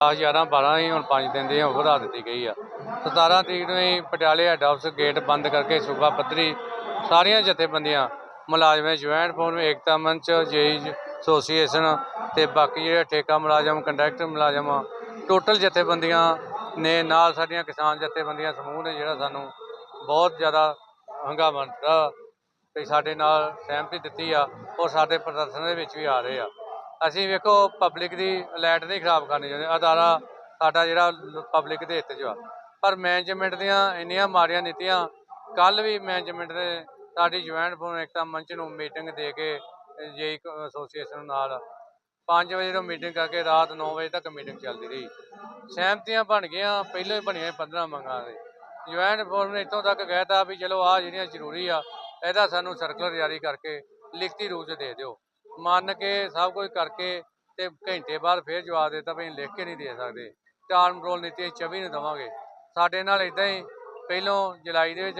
ਦਸ 11 12 ਹੀ ਹੁਣ 5 ਦਿਨ ਦੀ ਵਧਾ ਦਿੱਤੀ ਗਈ ਆ। 17 ਤਰੀਕ ਨੂੰ ਹੀ ਪਟਿਆਲੇ ਹੈੱਡ ਆਫਿਸ ਗੇਟ ਬੰਦ ਕਰਕੇ ਸੂਬਾ ਪੱਧਰੀ ਸਾਰੀਆਂ ਜਥੇਬੰਦੀਆਂ, ਮੁਲਾਜ਼ਮਾਂ ਜੁਆਇੰਟ ਫੋਰਮ ਏਕਤਾ ਮੰਚ ਜੇਈ ਐਸੋਸੀਏਸ਼ਨ ਤੇ ਬਾਕੀ ਜਿਹੜੇ ਠੇਕਾ ਮੁਲਾਜ਼ਮ ਕੰਡਕਟਰ ਮੁਲਾਜ਼ਮ ਟੋਟਲ ਜਥੇਬੰਦੀਆਂ ਨੇ ਨਾਲ ਸਾਡੀਆਂ ਕਿਸਾਨ ਜਥੇਬੰਦੀਆਂ ਸਮੂਹ ਨੇ ਜਿਹੜਾ ਸਾਨੂੰ ਬਹੁਤ ਜ਼ਿਆਦਾ ਹੰਗਾਮਾ ਦਿੱਤਾ ਤੇ ਸਾਡੇ ਨਾਲ ਸਹਿਮਤੀ ਦਿੱਤੀ ਆ ਔਰ ਸਾਡੇ ਪ੍ਰਦਰਸ਼ਨ ਦੇ ਵਿੱਚ ਵੀ ਆ ਰਹੇ ਆ। ਅਸੀਂ ਵੇਖੋ ਪਬਲਿਕ ਦੀ ਲਾਈਟ ਨਹੀਂ ਖਰਾਬ ਕਰਨੀ ਚਾਹੁੰਦੇ। ਅਦਾਰਾ ਸਾਡਾ ਜਿਹੜਾ ਪਬਲਿਕ ਦੇ ਹਿੱਤ 'ਚ ਆ। ਪਰ ਮੈਨੇਜਮੈਂਟ ਦੀਆਂ ਇੰਨੀਆਂ ਮਾੜੀਆਂ ਨੀਤੀਆਂ ਕੱਲ ਵੀ ਮੈਨੇਜਮੈਂਟ ਨੇ ਸਾਡੀ ਜੁਆਇੰਟ ਫੋਰਮ ਏਕਤਾ ਮੰਚ ਨੂੰ ਮੀਟਿੰਗ ਦੇ ਕੇ, ਜੇ ਐਸੋਸੀਏਸ਼ਨ ਨਾਲ 5 ਵਜੇ ਤੋਂ ਮੀਟਿੰਗ ਕਰਕੇ ਰਾਤ 9 ਵਜੇ ਤੱਕ ਮੀਟਿੰਗ ਚੱਲਦੀ ਰਹੀ। ਸਹਿਮਤੀਆਂ ਬਣ ਗਈਆਂ, ਪਹਿਲਾਂ ਹੀ ਬਣੀਆਂ 15 ਮੰਗਾਂ ਦੇ। ਜੁਆਇੰਟ ਫੋਰਮ ਨੇ ਇੱਥੋਂ ਤੱਕ ਕਹਿਤਾ ਵੀ ਚਲੋ ਆ ਜਿਹੜੀਆਂ ਜ਼ਰੂਰੀ ਆ, ਇਹਦਾ ਸਾਨੂੰ ਸਰਕੂਲਰ ਜਾਰੀ ਕਰਕੇ ਲਿਖਤੀ ਰੂਪ 'ਚ ਦੇ ਦਿਓ। ਮੰਨ ਕੇ ਸਭ ਕੁਝ ਕਰਕੇ ਤੇ ਘੰਟੇ ਬਾਅਦ ਫੇਰ ਜਵਾਬ ਦਿੱਤਾ ਵੀ ਲਿਖ ਕੇ ਨਹੀਂ ਦੇ ਸਕਦੇ। ਟਾਲ ਮਟੋਲ ਨੀਤੀ ਅਸੀਂ 24 ਨੂੰ ਦੇਵਾਂਗੇ। ਸਾਡੇ ਨਾਲ ਇਦਾਂ ਹੀ ਪਹਿਲੋਂ ਜੁਲਾਈ ਦੇ ਵਿੱਚ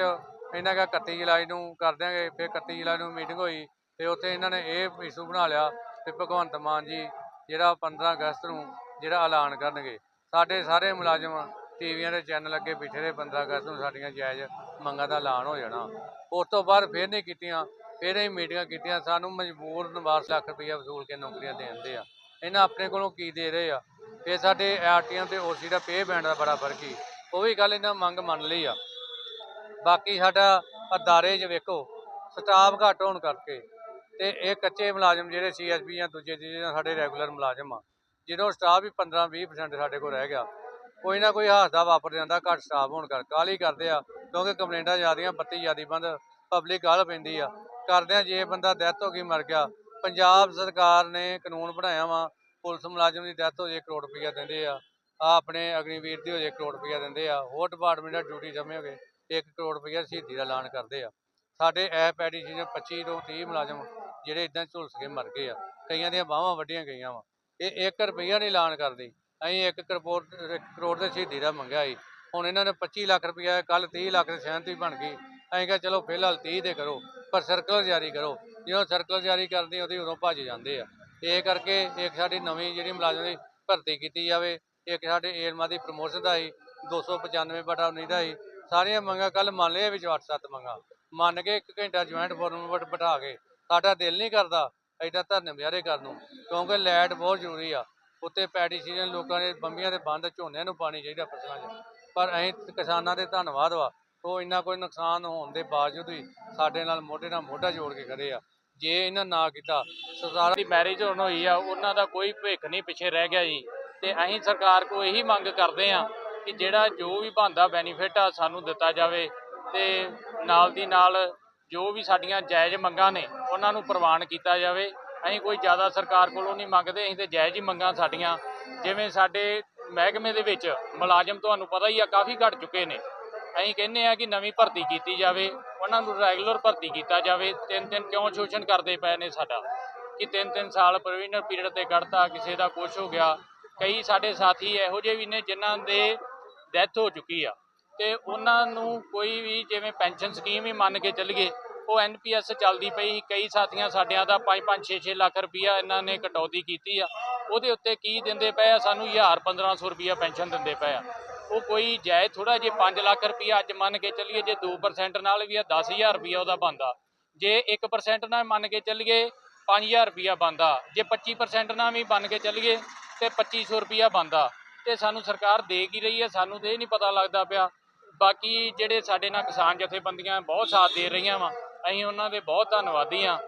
ਇਹਨਾਂ ਕਾ 31 ਜੁਲਾਈ ਨੂੰ ਕਰ ਦਿਆਂਗੇ, ਫਿਰ 31 ਜੁਲਾਈ ਨੂੰ ਮੀਟਿੰਗ ਹੋਈ, ਤੇ ਉੱਥੇ ਇਹਨਾਂ ਨੇ ਇਹ ਇਸ਼ੂ ਬਣਾ ਲਿਆ ਕਿ ਭਗਵੰਤ ਮਾਨ ਜੀ ਜਿਹੜਾ 15 ਅਗਸਤ ਨੂੰ ਜਿਹੜਾ ਐਲਾਨ ਕਰਨਗੇ। ਸਾਡੇ ਸਾਰੇ ਮੁਲਾਜ਼ਮ ਟੀਵੀਆਂ ਦੇ ਚੈਨਲ ਅੱਗੇ ਬੈਠੇ ਰਹੇ 15 ਅਗਸਤ ਨੂੰ ਸਾਡੀਆਂ ਜਾਇਜ਼ ਮੰਗਾਂ ਦਾ ਐਲਾਨ ਹੋ ਜਾਣਾ। ਉਸ ਤੋਂ ਬਾਅਦ ਫਿਰ ਨਹੀਂ ਕੀਤੀਆਂ। ਫਿਰ ਅਸੀਂ ਮੀਟਿੰਗਾਂ ਕੀਤੀਆਂ, ਸਾਨੂੰ ਮਜਬੂਰ ਨਿਵਾਸ ਲੱਖ ਰੁਪਈਆ ਵਸੂਲ ਕੇ ਨੌਕਰੀਆਂ ਦੇਣਦੇ ਆ। ਇਹਨਾਂ ਆਪਣੇ ਕੋਲੋਂ ਕੀ ਦੇ ਰਹੇ ਆ? ਫਿਰ ਸਾਡੇ ਆਰਟੀਐਮ ਤੇ ਓਸੀ ਦਾ ਪੇ ਬੈਂਡ ਦਾ ਬੜਾ ਫ਼ਰਕ ਹੀ ਉਹ ਵੀ ਗੱਲ ਇਹਨਾਂ ਮੰਗ ਮੰਨ ਲਈ ਆ। ਬਾਕੀ ਸਾਡਾ ਅਦਾਰੇ 'ਚ ਵੇਖੋ, ਸਟਾਫ ਘੱਟ ਹੋਣ ਕਰਕੇ ਤੇ ਇਹ ਕੱਚੇ ਮੁਲਾਜ਼ਮ ਜਿਹੜੇ ਸੀਐਸਪੀ ਜਾਂ ਦੂਜੇ ਜਿਹੜੇ ਸਾਡੇ ਰੈਗੂਲਰ ਮੁਲਾਜ਼ਮ ਆ ਜਦੋਂ ਸਟਾਫ ਵੀ 15 20% ਸਾਡੇ ਕੋਲ ਰਹਿ ਗਿਆ, ਕੋਈ ਨਾ ਕੋਈ ਹਾਦਸਾ ਵਾਪਰ ਜਾਂਦਾ, ਘੱਟ ਸਟਾਫ ਹੋਣ ਕਰਕੇ। ਕਾਹਲੀ ਕਰਦੇ ਆ, ਕਿਉਂਕਿ ਕੰਪਲੇਂਟਾਂ ਜ਼ਿਆਦੀਆਂ, ਬੱਤੀ ਜ਼ਿਆਦੀ ਬੰਦ, ਪਬਲਿਕ ਗਾਲ ਪੈਂਦੀ ਆ। ਕਰਦਿਆਂ ਜੇ ਬੰਦਾ ਡੈਥ ਹੋ ਗਈ, ਮਰ ਗਿਆ। ਪੰਜਾਬ ਸਰਕਾਰ ਨੇ ਕਾਨੂੰਨ ਬਣਾਇਆ ਵਾ, ਪੁਲਿਸ ਮੁਲਾਜ਼ਮ ਦੀ ਡੈਥ ਹੋ ਜੇ, ਕਰੋੜ ਰੁਪਈਆ ਦਿੰਦੇ ਆ। ਆ ਆਪਣੇ ਅਗਨੀਵੀਰ ਦੀ ਹੋ ਜੇ, ਕਰੋੜ ਰੁਪਈਆ ਦਿੰਦੇ ਆ। ਹੋਰ ਡਿਪਾਰਟਮੈਂਟ ਦਾ ਡਿਊਟੀ ਸਮਝੇ ਹੋ ਗਏ 1 ਕਰੋੜ ਰੁਪਈਆ ਸ਼ਹੀਦੀ ਦਾ ਐਲਾਨ ਕਰਦੇ ਆ। ਸਾਡੇ ਐਪ ਪੈਡੀ ਜੀ 25 ਤੋਂ 30 ਮੁਲਾਜ਼ਮ ਜਿਹੜੇ ਇਦਾਂ ਝੁਲਸ ਕੇ ਮਰ ਗਏ ਆ। ਕਈਆਂ ਦੀਆਂ ਬਾਹਾਂ ਵੱਡੀਆਂ ਗਈਆਂ ਵਾ। ਇਹ 1 ਰੁਪਈਆ ਨਹੀਂ ਐਲਾਨ ਕਰਦੇ। ਅਸੀਂ 1 ਕਰੋੜ ਇੱਕ ਕਰੋੜ ਦੇ ਸ਼ਹੀਦੀ ਦਾ ਮੰਗਿਆ ਸੀ। ਹੁਣ ਇਹਨਾਂ ਨੇ 25 ਲੱਖ ਰੁਪਈਆ ਕੱਲ 30 ਲੱਖ ਦੇ ਸਹਿਮਤੀ ਬਣ ਗਈ। ਅਸੀਂ ਕਿਹਾ, ਚਲੋ, ਫਿਲਹਾਲ 30 ਦੇ ਕਰੋ। ਪਰ ਸਰਕਲ ਜਾਰੀ ਕਰੋ। ਜਦੋਂ ਸਰਕਲ ਜਾਰੀ ਕਰਦੀ ਉਹਦੀ ਉਦੋਂ ਭੱਜ ਜਾਂਦੇ ਆ। ਇਹ ਕਰਕੇ ਇੱਕ ਸਾਡੀ ਨਵੀਂ ਜਿਹੜੀ ਮੁਲਾਜ਼ਮ ਦੀ ਭਰਤੀ ਕੀਤੀ ਜਾਵੇ, ਇੱਕ ਸਾਡੇ ਏਲਮਾ ਦੀ ਪ੍ਰਮੋਸ਼ਨ ਦਾ ਸੀ 295 ਬਟਾ 19 ਦਾ ਸੀ। ਸਾਰੀਆਂ ਮੰਗਾਂ ਕੱਲ ਮੰਨ ਲਿਆ ਵਿੱਚ 8-7 ਮੰਗਾਂ। ਮੰਨ ਕੇ ਇੱਕ ਘੰਟਾ ਜੁਆਇੰਟ ਫੋਰਮ ਵਿੱਚ ਬਿਠਾ ਕੇ ਸਾਡਾ ਦਿਲ ਨਹੀਂ ਕਰਦਾ ਐਡਾ ਧਰਨੇ ਵਿਚਾਰੇ ਕਰਨ ਨੂੰ, ਕਿਉਂਕਿ ਲਾਈਟ ਬਹੁਤ ਜ਼ਰੂਰੀ ਆ। ਉੱਤੇ ਪੈਡੀ ਸੀਜ਼ਨ ਲੋਕਾਂ ਦੇ ਬੰਬੀਆਂ ਦੇ ਬੰਦ ਝੋਨਿਆਂ ਨੂੰ ਪਾਣੀ ਚਾਹੀਦਾ ਫਸਲਾਂ 'ਚ। ਪਰ ਅਸੀਂ ਕਿਸਾਨਾਂ ਦੇ ਧੰਨਵਾਦ ਵਾ। ਉਹ ਇੰਨਾ ਕੋਈ ਨੁਕਸਾਨ ਹੋਣ ਦੇ ਬਾਵਜੂਦ ਵੀ ਸਾਡੇ ਨਾਲ ਮੋਢੇ ਨਾਲ ਮੋਢਾ ਜੋੜ ਕੇ ਖੜੇ ਆ। ਜੇ ਇਹਨਾਂ ਨਾ ਕੀਤਾ, ਸਰਕਾਰ ਦੀ ਮੈਰਿਜ ਹੋਣ ਹੋਈ ਆ, ਉਹਨਾਂ ਦਾ ਕੋਈ ਭਵਿੱਖ ਨਹੀਂ ਪਿੱਛੇ ਰਹਿ ਗਿਆ ਜੀ। ਤੇ ਅਸੀਂ ਸਰਕਾਰ ਕੋ ਇਹੀ ਮੰਗ ਕਰਦੇ ਆ ਕਿ ਜਿਹੜਾ ਜੋ ਵੀ ਬੰਦਾ ਬੈਨੀਫਿਟ ਆ ਸਾਨੂੰ ਦਿੱਤਾ ਜਾਵੇ ਤੇ ਨਾਲ ਦੀ ਨਾਲ ਜੋ ਵੀ ਸਾਡੀਆਂ ਜਾਇਜ਼ ਮੰਗਾਂ ਨੇ, ਉਹਨਾਂ ਨੂੰ ਪ੍ਰਵਾਨ ਕੀਤਾ ਜਾਵੇ। ਅਸੀਂ ਕੋਈ ਜ਼ਿਆਦਾ ਸਰਕਾਰ ਕੋਲੋਂ ਨਹੀਂ ਮੰਗਦੇ, ਅਸੀਂ ਤੇ ਜਾਇਜ਼ ਹੀ ਮੰਗਾਂ ਸਾਡੀਆਂ। ਜਿਵੇਂ ਸਾਡੇ ਮਹਿਕਮੇ ਦੇ ਵਿੱਚ ਮੁਲਾਜ਼ਮ ਤੁਹਾਨੂੰ ਪਤਾ ਹੀ ਆ, ਕਾਫੀ ਘਟ ਚੁੱਕੇ ਨੇ। ਅਸੀਂ ਕਹਿੰਦੇ ਆ ਕਿ ਨਵੀਂ ਭਰਤੀ ਕੀਤੀ ਜਾਵੇ, ਉਹਨਾਂ ਨੂੰ ਰੈਗੂਲਰ ਭਰਤੀ ਕੀਤਾ ਜਾਵੇ। ਤਿੰਨ ਤਿੰਨ ਕਿਉਂ ਸ਼ੋਸ਼ਣ ਕਰਦੇ ਪਏ ਨੇ ਸਾਡਾ? ਕਿ ਤਿੰਨ ਤਿੰਨ ਸਾਲ ਪ੍ਰੋਵੀਜ਼ਨਲ ਪੀਰੀਅਡ ਤੇ ਕੱਢਤਾ, ਕਿਸੇ ਦਾ ਕੁਝ ਹੋ ਗਿਆ। ਕਈ ਸਾਡੇ ਸਾਥੀ ਇਹੋ ਜਿਹੇ ਵੀ ਨੇ ਜਿਨ੍ਹਾਂ ਦੇ ਡੈਥ ਹੋ ਚੁੱਕੀ ਆ। ਤੇ ਉਹਨਾਂ ਨੂੰ ਕੋਈ ਵੀ ਜਿਵੇਂ ਪੈਨਸ਼ਨ ਸਕੀਮ ਹੀ ਮੰਨ ਕੇ ਚੱਲੀਏ, ਉਹ ਐਨਪੀਐਸ ਚੱਲਦੀ ਪਈ ਕਈ ਸਾਥੀਆਂ ਸਾਡਿਆਂ ਦਾ 5-5 6-6 ਲੱਖ ਰੁਪਈਆ ਇਹਨਾਂ ਨੇ ਕਟੌਤੀ ਕੀਤੀ ਆ। ਉਹਦੇ ਉੱਤੇ ਕੀ ਦਿੰਦੇ ਪਏ ਆ? ਸਾਨੂੰ 1000 1500 ਰੁਪਈਆ ਪੈਨਸ਼ਨ ਦਿੰਦੇ ਪਏ ਆ। ਉਹ ਕੋਈ ਜਾਇਜ਼ ਥੋੜਾ ਜੇ 5 ਲੱਖ ਰੁਪਈਆ ਅੱਜ ਮੰਨ ਕੇ ਚੱਲੀਏ, ਜੇ 2% ਨਾਲ ਵੀ ਆ 10000 ਰੁਪਈਆ ਉਹਦਾ ਬਣਦਾ। ਜੇ 1% ਨਾਲ ਮੰਨ ਕੇ ਚੱਲੀਏ 5000 ਰੁਪਈਆ ਬਣਦਾ। ਜੇ 25% ਨਾਲ ਵੀ ਮੰਨ ਕੇ ਚੱਲੀਏ, ਤੇ 2500 ਰੁਪਈਆ ਬਣਦਾ। ਤੇ ਸਾਨੂੰ ਸਰਕਾਰ ਦੇ ਕੀ ਰਹੀ ਹੈ, ਸਾਨੂੰ ਤੇ ਇਹ ਨਹੀਂ ਪਤਾ ਲੱਗਦਾ ਪਿਆ। ਬਾਕੀ ਜਿਹੜੇ ਸਾਡੇ ਨਾਲ ਕਿਸਾਨ ਜਥੇਬੰਦੀਆਂ ਬਹੁਤ ਸਾਥ ਦੇ ਰਹੀਆਂ ਵਾ, ਅਸੀਂ ਉਹਨਾਂ ਦੇ ਬਹੁਤ ਧੰਨਵਾਦੀ ਆ।